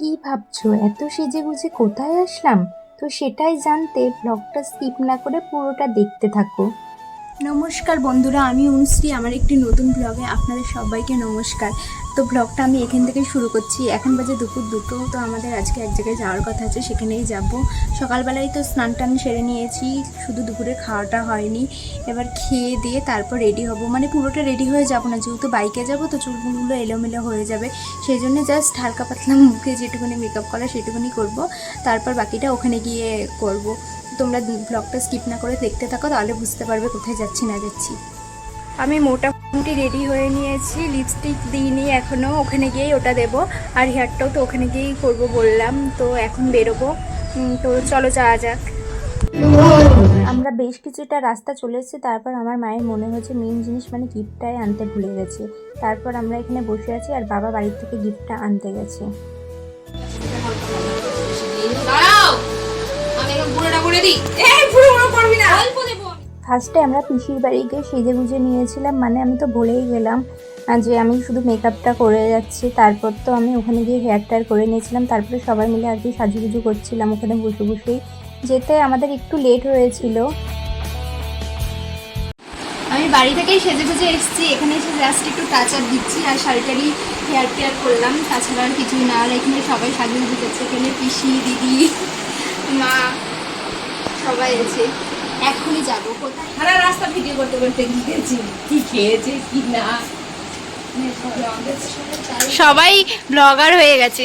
কি ভাবছ? এত সেজে গুজে কোথায় আসলাম? তো সেটাই জানতে ব্লগটা স্কিপ না করে পুরোটা দেখতে থাকো। নমস্কার বন্ধুরা, আমি অনুশ্রী, আমার একটি নতুন ব্লগে আপনাদের সবাইকে নমস্কার। তো ব্লগটা আমি এখান থেকে শুরু করছি। এখন বাজে দুপুর দুটো, তো আমাদের আজকে এক জায়গায় যাওয়ার কথা আছে, সেখানেই যাব। সকালবেলায় তো স্নান টান সেরে নিয়েছি, শুধু দুপুরে খাওয়াটা হয়নি। এবার খেয়ে দিয়ে তারপর রেডি হব। মানে পুরোটা রেডি হয়ে যাব না, যেহেতু বাইকে যাব, তো চুলগুলো এলোমেলো হয়ে যাবে। সেই জন্য জাস্ট হালকা পাতলা মুখে যেটুকুনি মেকআপ করা, সেটুকুনি করব। তারপর বাকিটা ওখানে গিয়ে করব। তোমরা ব্লগটা স্কিপ না করে দেখতে থাকো, তাহলে বুঝতে পারবে কোথায় যাচ্ছি, না যাচ্ছি। আমি মোটামুটি রেডি হয়ে নিয়েছি লিপস্টিক দিইনি এখনও ওখানে গিয়েই ওটা দেব। আর হেয়ারটাও তো ওখানে গিয়েই করব বললাম, তো এখন বেরোবো। তো চলো যাওয়া যাক। আমরা বেশ কিছুটা রাস্তা চলে এসেছি, তারপর আমার মায়ের মনে হয়েছে মেন জিনিস মানে গিফটটাই আনতে ভুলে গেছে। তারপর আমরা এখানে বসে আছি, আর বাবা বাড়ির থেকে গিফটটা আনতে গেছে। করে দিই। এই পুরো পুরো করবি না। অল্প দেবো ফার্স্টে আমরা পিসির বাড়ি গিয়ে সেজে গুজে নিয়েছিলাম মানে আমি তো ভুলেই গেলাম যে আমি শুধু মেকআপটা করে যাচ্ছি তারপর তো আমি ওখানে গিয়ে হেয়ার টায়ার করে নিয়েছিলাম তারপরে সবাই মিলে আর কি সাজুগুজু করছিলাম ওখানে বসে বসেই যেতে আমাদের একটু লেট হয়েছিল। আমি বাড়ি থেকেই সেজে গুজে এসেছি এখানে এসে জাস্ট একটু টাচ আপ দিচ্ছি আর শাড়িটারি হেয়ার টেয়ার করলাম তাছাড়া আর কিছুই না আর এখানে সবাই সাজু গুজু করছে এখানে পিসি দিদি মা সবাই আছে। এখনই যাব। কোথায়? সারা রাস্তা ভিডিও করতে করতে গিয়েছি। কি খেয়েছে, কি না? সবাই ব্লগার হয়ে গেছে।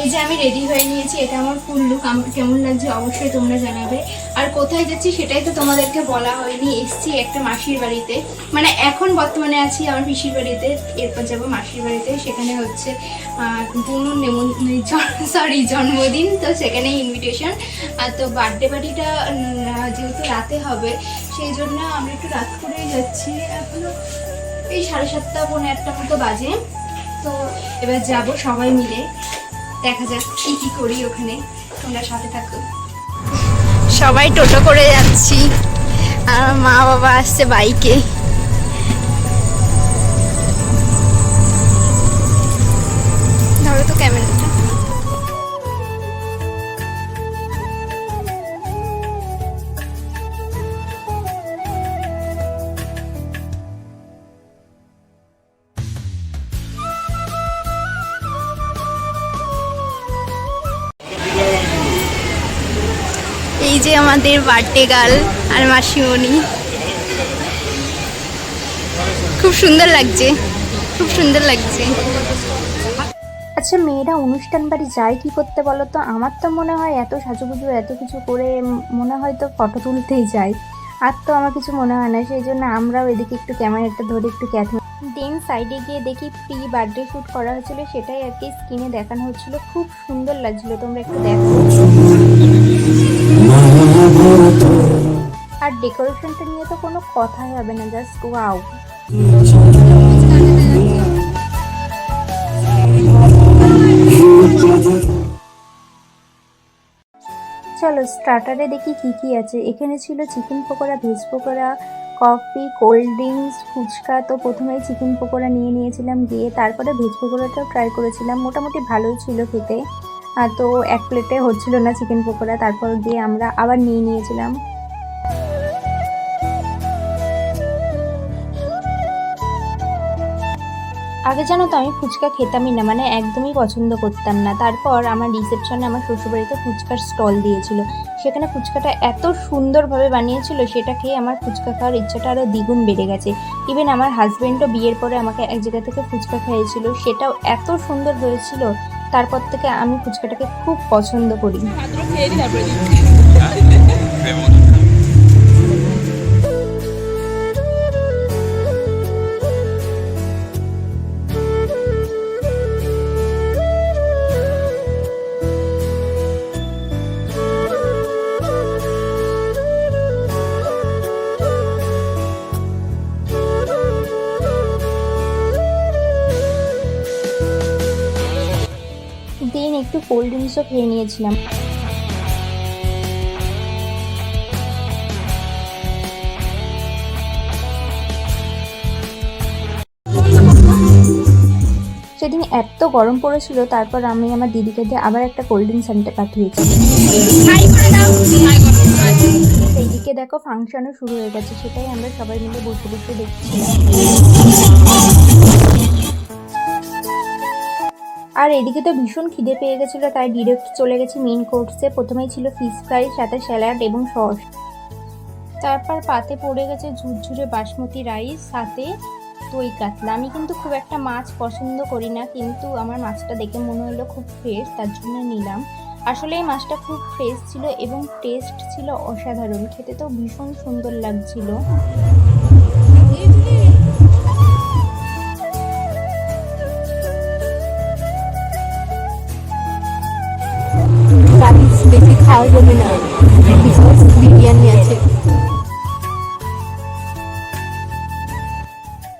এই যে আমি রেডি হয়ে নিয়েছি, এটা আমার ফুল লুক আমার কেমন লাগছে অবশ্যই তোমরা জানাবে। আর কোথায় যাচ্ছি সেটাই তো তোমাদেরকে বলা হয়নি, এসছি একটা মাসির বাড়িতে। মানে এখন বর্তমানে আছি আমার পিসির বাড়িতে, এরপর যাব মাসির বাড়িতে, সেখানে হচ্ছে বুনুর নেমন সরি জন্মদিন, তো সেখানে ইনভিটেশন আর তো বার্থডে পার্টিটা যেহেতু রাতে হবে, সেই জন্য আমরা একটু রাত করেই যাচ্ছি। এখনও এই সাড়ে সাতটা, পৌনে একটা মতো বাজে। তো এবার যাব সবাই মিলে। দেখা যাক কি কি করি ওখানে। তোমরা সাথে থাকো। সবাই টোটো করে যাচ্ছি। আর মা বাবা আসছে বাইকে। যে আমাদের বার্থডে গার্ল আর মাসিমণি। খুব সুন্দর লাগছে, খুব সুন্দর লাগছে। আচ্ছা মেয়েরা অনুষ্ঠান বাড়ি যায় কি করতে বলো তো? আমার তো মনে হয় এত সাজুগুজু, এত কিছু করে মনে হয় তো ফটো তুলতেই যায়। আর তো আমার কিছু মনে হয় না, সেই জন্য আমরাও এদিকে একটু ক্যামেরাটা ধরে একটু ক্যাথ দেন সাইডে গিয়ে দেখি প্রি বার্থডে শ্যুট করা হয়েছিল, সেটাই আর কি স্ক্রিনে দেখানো হচ্ছিল। খুব সুন্দর লাগছিল, তোমরা একটু দেখো। আর ডেকোরেশনটা নিয়ে তো কোনো কথাই হবে না, জাস্ট ওয়াও। চলো স্টার্টারে দেখি কি কি আছে। এখানে ছিল chicken pakora veg pakora coffee, cold drinks, phuchka তো প্রথমেই চিকেন পকোড়া নিয়ে নিয়েছিলাম গিয়ে তারপরে ভেজ পকোড়াটাও ট্রাই করেছিলাম। মোটামুটি ভালোই ছিল খেতে। তো এক প্লেটে হচ্ছিল না চিকেন পকোড়া। তারপর গিয়ে আমরা আবার নিয়ে নিয়েছিলাম। আগে জানো তো আমি ফুচকা খেতামই না মানে একদমই পছন্দ করতাম না তারপর আমার রিসেপশনে আমার শ্বশুরবাড়িতে ফুচকার স্টল দিয়েছিল সেখানে ফুচকাটা এত সুন্দরভাবে বানিয়েছিল সেটা খেয়ে আমার ফুচকা খাওয়ার ইচ্ছাটা আরও দ্বিগুণ বেড়ে গেছে ইভেন আমার হাজব্যান্ডও বিয়ের পরে আমাকে এক জায়গা থেকে ফুচকা খাইয়েছিল সেটাও এত সুন্দর হয়েছিল তারপর থেকে আমি ফুচকাটাকে খুব পছন্দ করি কোল্ড ড্রিঙ্কসও খেয়ে নিয়েছিলাম। সেদিন এত গরম পড়েছিল, তারপর আমি আমার দিদিকে দিয়ে আবার একটা কোল্ড ড্রিঙ্কস আনতে পাঠিয়েছি। সেইদিকে দেখো ফাংশনও শুরু হয়ে গেছে, সেটাই আমরা সবাই মিলে বসে বসে দেখছিলাম। এদিকে তো ভীষণ খিদে পেয়ে গেছিল, তাই ডিরেক্ট চলে গেছি মেন কোর্সে প্রথমেই ছিল ফিশ ফ্রাই সাথে স্যালাড এবং সস। তারপর পাতে পড়ে গেছে ঝুরঝুরে বাসমতি রাইস সাথে দই কাতলা। আমি কিন্তু খুব একটা মাছ পছন্দ করি না, কিন্তু আমার মাছটা দেখে মনে হলো খুব ফ্রেশ তার জন্য নিলাম। আসলে এই মাছটা খুব ফ্রেশ ছিল এবং টেস্ট ছিল অসাধারণ। খেতে তো ভীষণ সুন্দর লাগছিল। খাওয়া না বিকজ বিরিয়ানি আছে।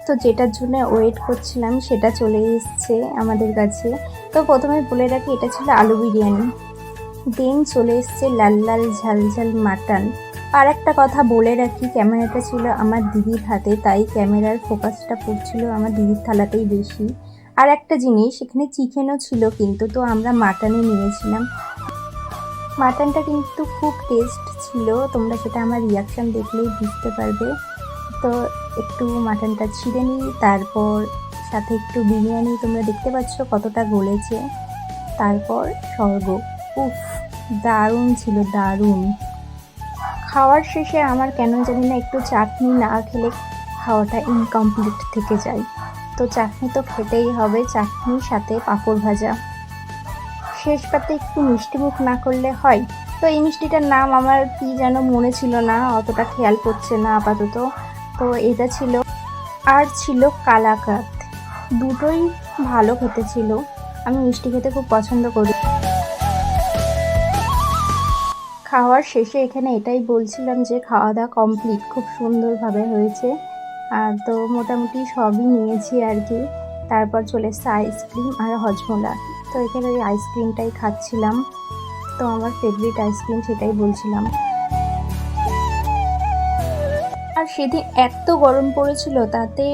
তো যেটার জন্য ওয়েট করছিলাম, সেটা চলে এসছে আমাদের কাছে। তো প্রথমে বলে রাখি, এটা ছিল আলু বিরিয়ানি। দেন চলে এসছে লাল লাল ঝাল ঝাল মাটন। আর একটা কথা বলে রাখি, ক্যামেরাটা ছিল আমার দিদির হাতে, তাই ক্যামেরার ফোকাসটা পড়ছিল আমার দিদির থালাতেই বেশি। আর একটা জিনিস, এখানে চিকেনও ছিল কিন্তু, তো আমরা মাটনে নিয়েছিলাম। মাটনটা কিন্তু খুব টেস্ট ছিল। তোমরা সেটা আমার রিয়াকশন দেখলেই বুঝতে পারবে। তো একটু মাটনটা ছিঁড়ে নিই, তারপর সাথে একটু বিরিয়ানি তোমরা দেখতে পাচ্ছ কতটা গলেছে। তারপর স্বর্গ উফ, দারুণ ছিল, দারুণ। খাওয়ার শেষে আমার কেন জানি না একটু চাটনি না খেলে খাওয়াটা ইনকমপ্লিট থেকে যায়। তো চাটনি তো খেতেই হবে, চাটনির সাথে পাঁপড় ভাজা। শেষ পাতে একটু মিষ্টি মুখ না করলে হয়। তো এই মিষ্টিটার নাম আমার কি যেন মনে ছিল না, অতটা খেয়াল করছে না আপাতত। তো এটা ছিল, আর ছিল কালাকাত। দুটোই ভালো খেতে ছিল। আমি মিষ্টি খেতে খুব পছন্দ করি। খাওয়ার শেষে এখানে এটাই বলছিলাম যে খাওয়া দাওয়া কমপ্লিট। খুব সুন্দরভাবে হয়েছে। আর তো মোটামুটি সবই নিয়েছি আর কি। তারপর চলে এসছে আইসক্রিম আর হজমোলা। তো এখানে ওই আইসক্রিমটাই খাচ্ছিলাম। তো আমার ফেভারিট আইসক্রিম সেটাই বলছিলাম। আর সেদিন এত গরম পড়েছিল, তাতে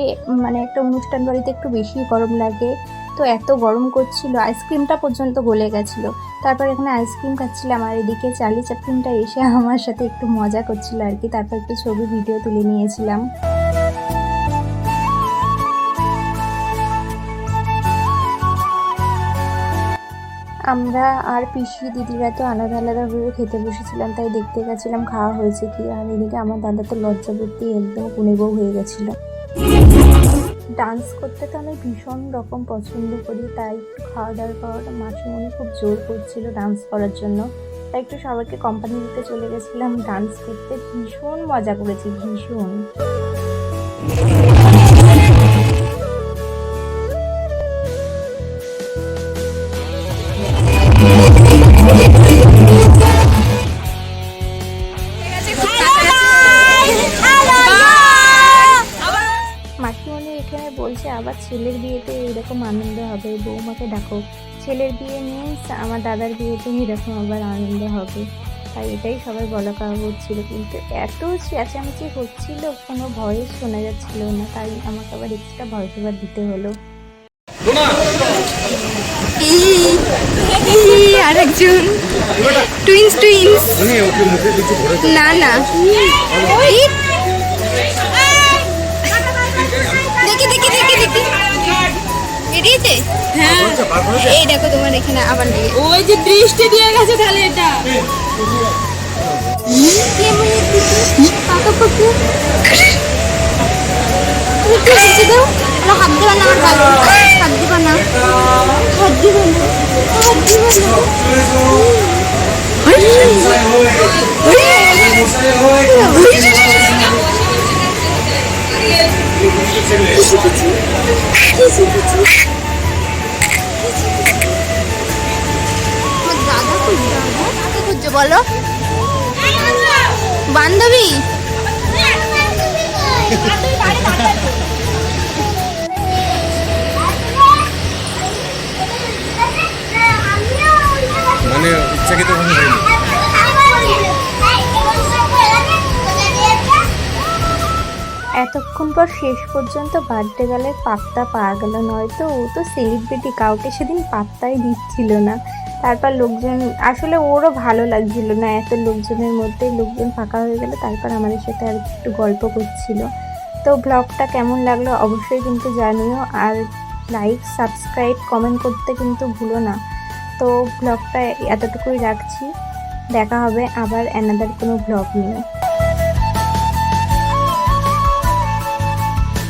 মানে একটা অনুষ্ঠান বাড়িতে একটু বেশি গরম লাগে। তো এত গরম করছিল আইসক্রিমটা পর্যন্ত গলে গেছিল। তারপর এখানে আইসক্রিম খাচ্ছিলাম, আর এদিকে চালি চাপটিনটা এসে আমার সাথে একটু মজা করছিল আর কি। তারপর একটু ছবি ভিডিও তুলে নিয়েছিলাম। আমরা আর পিসি দিদিরা তো আলাদা আলাদাভাবে খেতে বসেছিলাম, তাই দেখতে গেছিলাম, খাওয়া হয়েছে কি আর এদিকে আমার দাদা তো লজ্জা করতে একদম কুনে হয়ে গেছিল। ডান্স করতে তো আমি ভীষণ রকম পছন্দ করি, তাই একটু খাওয়া দাওয়ার পর মাসিমণি খুব জোর করছিল ডান্স করার জন্য। তাই একটু সবাইকে কোম্পানি দিতে চলে গেছিলাম, ডান্স করতে ভীষণ মজা করেছি, ভীষণ। ছেলের বিয়েতে এরকম আনন্দ হবে বৌমাকে ডাকো। ছেলের বিয়ে নিয়ে আমার দাদার বিয়েতে এরকম আবার আনন্দ হবে। তাই এটাই সবাই বলা কাওয়া হচ্ছিল। কিন্তু এত চেঁচামেচি হচ্ছিল কোনো ভয়েস শোনা যাচ্ছিল না। তাই আমাকে আবার এক্সট্রা ভয়েস ওভার দিতে হলো। আর একজন টুইন্স টুইন্স না না। বেরিয়েছে হ্যাঁ এই দেখো তোমার এখানে আবার লেগে ওই যে দৃষ্টি দিয়ে গেছে তাহলে এটা হাতে দিবা না আমার হাত দিবা না হাত দিবা না হাত দিবা না বলো বান্ধবী? মানে ইচ্ছাকৃত এতক্ষণ পর শেষ পর্যন্ত বার্থডে গেলে পাত্তা পাওয়া গেল নয়তো ও তো সেলিব্রিটি কাউকে সেদিন পাত্তাই দিচ্ছিল না। তারপর লোকজন, আসলে ওরও ভালো লাগছিল না এত লোকজনের মধ্যে। লোকজন ফাঁকা হয়ে গেল, তারপর আমাদের সাথে আর একটু গল্প করছিল। তো ব্লগটা কেমন লাগল অবশ্যই কিন্তু জানিও। আর লাইক সাবস্ক্রাইব কমেন্ট করতে কিন্তু ভুলো না। তো ব্লগটা এতটুকুই রাখছি। দেখা হবে আবার অ্যানাদার কোনো ব্লগ নিয়ে।